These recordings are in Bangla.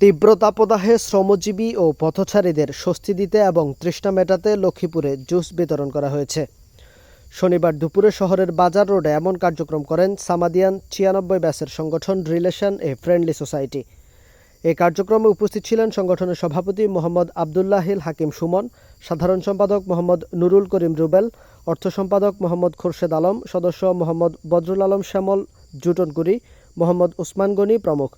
তীব্র তাপদাহে শ্রমজীবী ও পথচারীদের স্বস্তি দিতে এবং তৃষ্ণা মেটাতে লক্ষ্মীপুরে জুস বিতরণ করা হয়েছে। শনিবার দুপুরে শহরের বাজার রোডে এমন কার্যক্রম করেন সামাদিয়ান ছিয়ানব্বই ব্যাসের সংগঠন রিলেশন এ ফ্রেন্ডলি সোসাইটি। এই কার্যক্রমে উপস্থিত ছিলেন সংগঠনের সভাপতি মোহাম্মদ আবদুল্লাহিল হাকিম সুমন, সাধারণ সম্পাদক মোহাম্মদ নুরুল করিম রুবেল, অর্থ সম্পাদক মোহাম্মদ খোরশেদ আলম, সদস্য মোহাম্মদ বদরুল আলম শ্যামল জুটনগুরি মোহাম্মদ উসমান গনি প্রমুখ।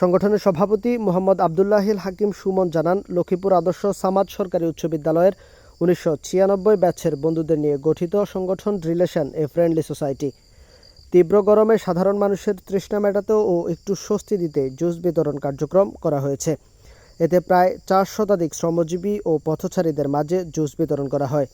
সংগঠনের সভাপতি মোহাম্মদ আবদুল্লাহিল হাকিম সুমন জানান, লক্ষ্মীপুর আদর্শ সামাদ সরকারি উচ্চ বিদ্যালয়ের উনিশশো ছিয়ানব্বই ব্যাচের বন্ধুদের নিয়ে গঠিত সংগঠন রিলেশন এ ফ্রেন্ডলি সোসাইটি। তীব্র গরমে সাধারণ মানুষের তৃষ্ণা মেটাতে ও একটু স্বস্তি দিতে জুস বিতরণ কার্যক্রম করা হয়েছে। এতে প্রায় চার শতাধিক শ্রমজীবী ও পথচারীদের মাঝে জুস বিতরণ করা হয়।